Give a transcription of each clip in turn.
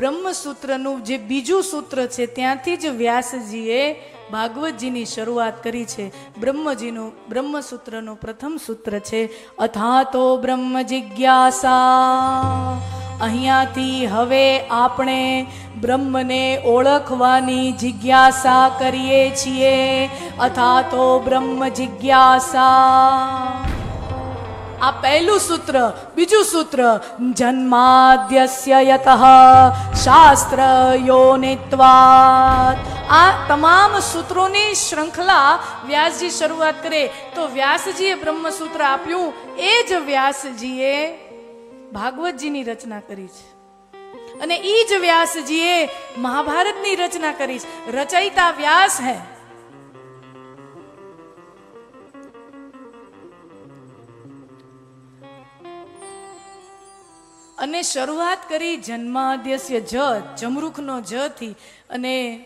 બ્રહ્મસૂત્રનું જે બીજું સૂત્ર છે, ત્યાંથી જ વ્યાસજીએ ભાગવતજીની શરૂઆત કરી છે. બ્રહ્મજીનું, બ્રહ્મસૂત્રનું પ્રથમ સૂત્ર છે, અથાતો બ્રહ્મ જિજ્ઞાસા, અહીંયાથી હવે આપણે બ્રહ્મને ઓળખવાની જિજ્ઞાસા કરીએ છીએ. અથાતો બ્રહ્મ જિજ્ઞાસા. આ પહેલું સૂત્ર, બીજું સૂત્ર, જન્માદ્યસ્ય યત, શાસ્ત્ર યોનિત્વાત. આ તમામ સૂત્રોની શૃંખલા વ્યાસજી શરૂઆત કરે. તો વ્યાસજીએ બ્રહ્મસૂત્ર આપ્યું. એ જ વ્યાસજીએ ભાગવતજીની રચના કરી છે. અને એ જ વ્યાસજીએ મહાભારતની રચના કરી છે. રચયિતા વ્યાસ હૈ. અને શરૂઆત કરી જન્માદ્યસ્ય જ જમરૂખનો જ થી. અને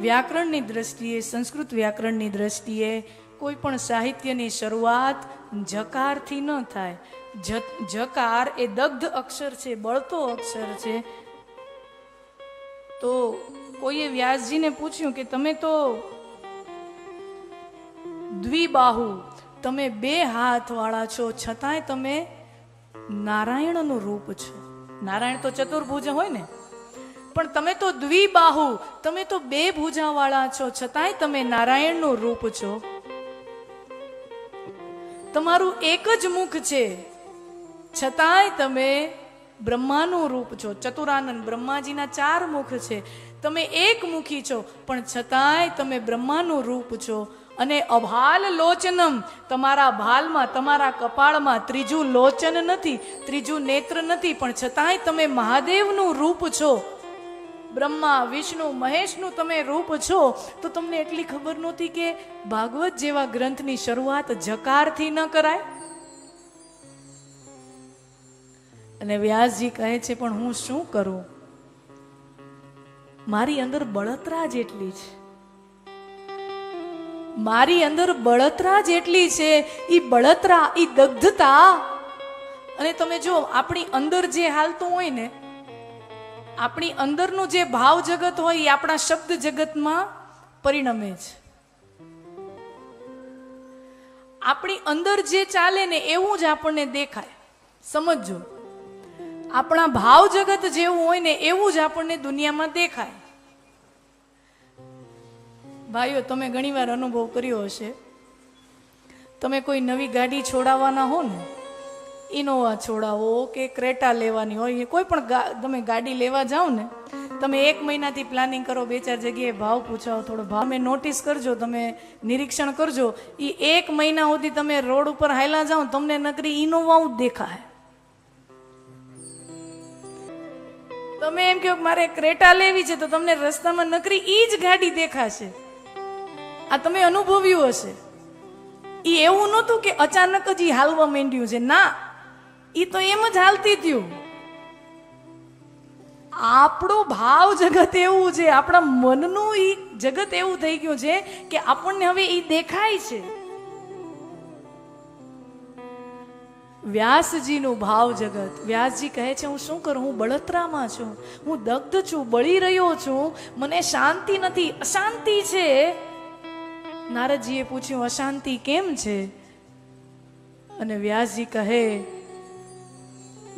વ્યાકરણની દ્રષ્ટિએ, સંસ્કૃત વ્યાકરણની દ્રષ્ટિએ કોઈ પણ સાહિત્યની શરૂઆત જકારથી ન થાય. જકાર એ દગ્ધ અક્ષર છે, બળતો અક્ષર છે. તો કોઈએ વ્યાસજીને પૂછ્યું કે, તમે તો દ્વિબાહુ, તમે બે હાથવાળા છો, છતાંય તમે નારાયણનું રૂપ છો. નારાયણ તો ચતુર્ભુજ હોય ને? પણ તમે તો દ્વિબાહુ, તમે તો બે ભુજાવાળા છો, છતાંય તમે નારાયણનું રૂપ છો. તમારું એક જ મુખ છે. છતાંય તમે બ્રહ્માનું રૂપ છો. ચતુરાનંદ બ્રહ્માજીના ચાર મુખ છે. તમે એક મુખી છો, પણ છતાંય તમે બ્રહ્માનું રૂપ છો. અને અભાલ લોચનમ, તમારા ભાલમાં, તમારા કપાળમાં ત્રીજું લોચન નથી, ત્રીજું નેત્ર નથી, પણ છતાંય તમે મહાદેવનું રૂપ છો. બ્રહ્મા, વિષ્ણુ, મહેશનું તમે રૂપ છો. તો તમને એટલી ખબર નહોતી કે ભાગવત જેવા ગ્રંથની શરૂઆત જકારથી ન કરાય? અને વ્યાસજી કહે છે, પણ હું શું કરું? મારી અંદર બળતરા જેટલી છે. મારી અંદર બળતરા જેટલી છે એ બળતરા એ દગ્ધતા. અને તમે જો, આપણી અંદર જે હાલતું હોય ને, આપણી અંદરનું જે ભાવ જગત હોય એ આપણા શબ્દ જગતમાં પરિણમે છે. આપણી અંદર જે ચાલે ને, એવું જ આપણને દેખાય. સમજજો. આપણા ભાવ જગત જેવું હોય ને, એવું જ આપણને દુનિયામાં દેખાય. ભાઈઓ, તમે ઘણીવાર અનુભવ કર્યો હશે. તમે કોઈ નવી ગાડી છોડાવવાના હો ને? ઇનોવા છોડાવો, કે ક્રેટા લેવાની હોય કોઈ પણ તમે ગાડી લેવા જાઓ ને, તમે એક મહિનાથી પ્લાનિંગ કરો, બે ચાર જગ્યાએ ભાવ પૂછાવો થોડો ભાવ. તમે નોટિસ કરજો, તમે નિરીક્ષણ કરજો. એ એક મહિના સુધી તમે રોડ ઉપર હાયલા જાઓ તમને નકરી ઇનોવા જ દેખાય. તમે એમ કહો મારે ક્રેટા લેવી છે, તો તમને રસ્તામાં નકરી ઈ જ ગાડી દેખાશે. આ તમે અનુભવ્યું હશે. એ એવું નહોતું કે અચાનક જ એ હાલવા માંડ્યું છે. ના એ તો એમ જ હાલતી થયું. આપણું ભાવ જગત એવું છે, આપણા મનનું એ જગત એવું થઈ ગયું છે કે આપણને હવે એ દેખાય છે. વ્યાસજીનું ભાવ જગત. વ્યાસજી કહે છે, હું શું કરું? હું બળતરામાં છું. હું દગ્ધ છું, બળી રહ્યો છું. મને શાંતિ નથી. અશાંતિ છે. નારદજીએ પૂછ્યું, અશાંતિ કેમ છે? અને વ્યાસજી કહે,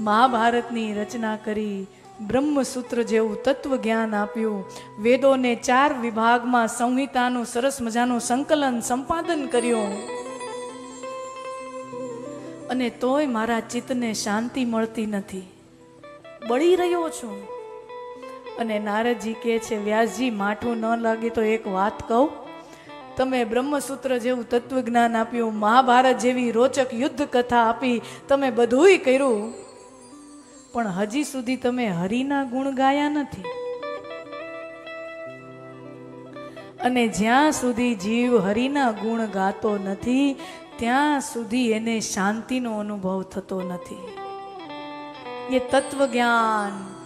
મહાભારતની રચના કરી બ્રહ્મસૂત્ર જેવું તત્વ જ્ઞાન આપ્યું. વેદોને ચાર વિભાગમાં સંહિતાનું સરસ મજાનું સંકલન, સંપાદન કર્યું. અને તોય મારા ચિત્તને શાંતિ મળતી નથી. બળી રહ્યો છું. અને નારદજી કહે છે, વ્યાસજી, માઠું ન લાગે તો એક વાત કહું. તમે બ્રહ્મસૂત્ર જેવું તત્વજ્ઞાન આપ્યું, મહાભારત જેવી રોચક યુદ્ધ કથા આપી, તમે બધુંય કર્યું. પણ હજી સુધી તમે હરિના ગુણ ગાયા નથી. અને જ્યાં સુધી જીવ હરિના ગુણ ગાતો નથી, ત્યાં સુધી એને શાંતિનો અનુભવ થતો નથી. એ તત્વજ્ઞાન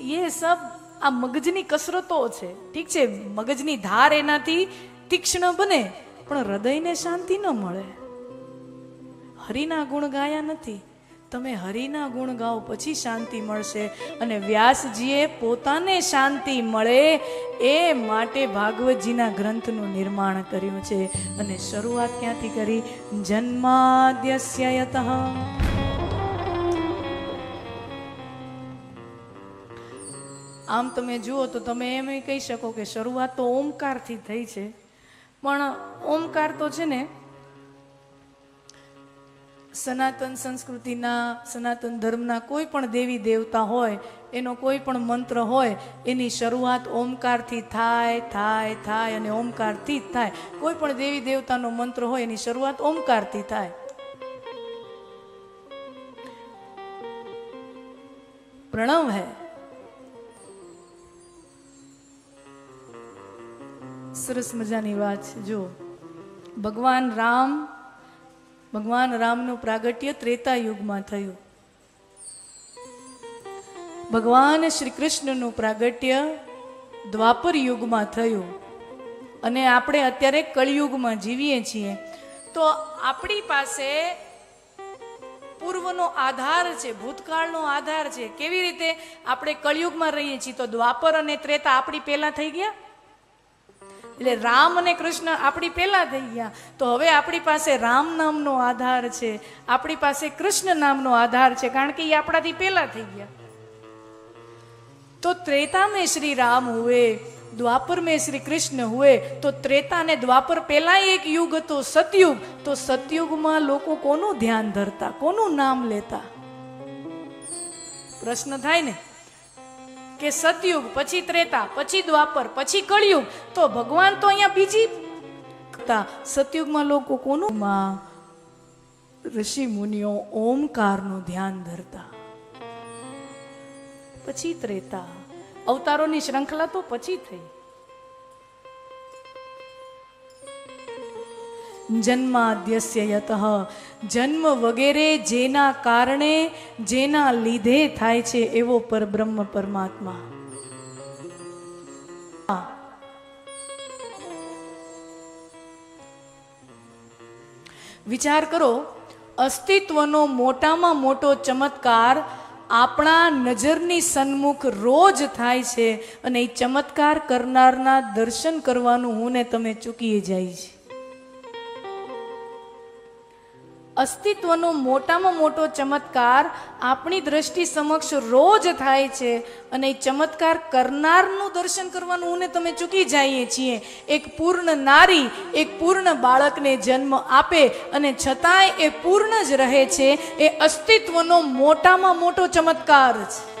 એ સબ આ મગજની કસરતો છે. ઠીક છે, મગજની ધાર એનાથી તીક્ષ્ણ બને, પણ હૃદયને શાંતિ ન મળે. હરિના ગુણ ગાયા નથી. તમે હરિના ગુણ ગાઓ પછી શાંતિ મળશે અને વ્યાસજીએ પોતાને શાંતિ મળે એ માટે ભાગવતજીના ગ્રંથનું નિર્માણ કર્યું છે. અને શરૂઆત ક્યાંથી કરી? જન્માદ્યસ્યયત. આમ તમે જુઓ તો તમે એમ કહી શકો કે શરૂઆત તો ઓમકારથી થઈ છે. પણ ઓમકાર તો છે ને, સનાતન સંસ્કૃતિના, સનાતન ધર્મના કોઈ પણ દેવી દેવતા હોય, એનો કોઈ પણ મંત્ર હોય, એની શરૂઆત ઓમકારથી થાય થાય થાય અને ઓમકારથી જ થાય. કોઈ પણ દેવી દેવતાનો મંત્ર હોય, એની શરૂઆત ઓમકારથી થાય. પ્રણવ હૈ. સરસ મજાની વાત છે. જો ભગવાન રામ, ભગવાન રામનું પ્રાગટ્ય ત્રેતા યુગમાં થયું. ભગવાન શ્રી કૃષ્ણનું પ્રાગટ્ય દ્વાપર યુગમાં થયું. અને આપણે અત્યારે કળિયુગમાં જીવીએ છીએ. તો આપણી પાસે પૂર્વનો આધાર છે, ભૂતકાળનો આધાર છે. કેવી રીતે આપણે કળિયુગમાં રહીએ છીએ? તો દ્વાપર અને ત્રેતા આપણી પહેલાં થઈ ગયા? એટલે રામ અને કૃષ્ણ આપણી પહેલાં થઈ ગયા. તો હવે આપણી પાસે રામ નામનો આધાર છે. આપણી પાસે કૃષ્ણ નામનો આધાર છે. કારણ કે એ આપણાથી પહેલાં થઈ ગયા. તો ત્રેતા શ્રી રામ હોય દ્વાપર મેં શ્રી કૃષ્ણ હોય તો ત્રેતા ને દ્વાપર પહેલાં એક યુગ હતો સતયુગ. તો સતયુગમાં લોકો કોનું ધ્યાન ધરતા? કોનું નામ લેતા? પ્રશ્ન થાય ને? કે સતયુગ, પછી ત્રેતા, પછી દ્વાપર, પછી કળિયુગ. તો ભગવાન તો અહીંયા બીજી સતયુગમાં લોકો કોનું? માં ઋષિ મુનિઓ ઓમકારનું ધ્યાન ધરતા. પછી ત્રેતા. અવતારોની શ્રૃંખલા તો પછી થઈ. જન્માદ્યસ્ય યતઃ જન્મ વગેરે જેના કારણે, જેના લીધે થાય છે એવો પરબ્રહ્મ પરમાત્મા. વિચાર કરો, અસ્તિત્વનો મોટામાં મોટો ચમત્કાર આપણા નજરની સન્મુખ રોજ થાય છે અને એ ચમત્કાર કરનારના દર્શન કરવાનું હું ને તમે ચૂકી જાય છે અસ્તિત્વનો મોટામાં મોટો ચમત્કાર આપણી દ્રષ્ટિ સમક્ષ રોજ થાય છે અને એ ચમત્કાર કરનારનું દર્શન કરવાનું હું તમે ચૂકી જઈએ છીએ. એક પૂર્ણ નારી, એક પૂર્ણ બાળકને જન્મ આપે અને છતાંય એ પૂર્ણ જ રહે છે. એ અસ્તિત્વનો મોટામાં મોટો ચમત્કાર છે.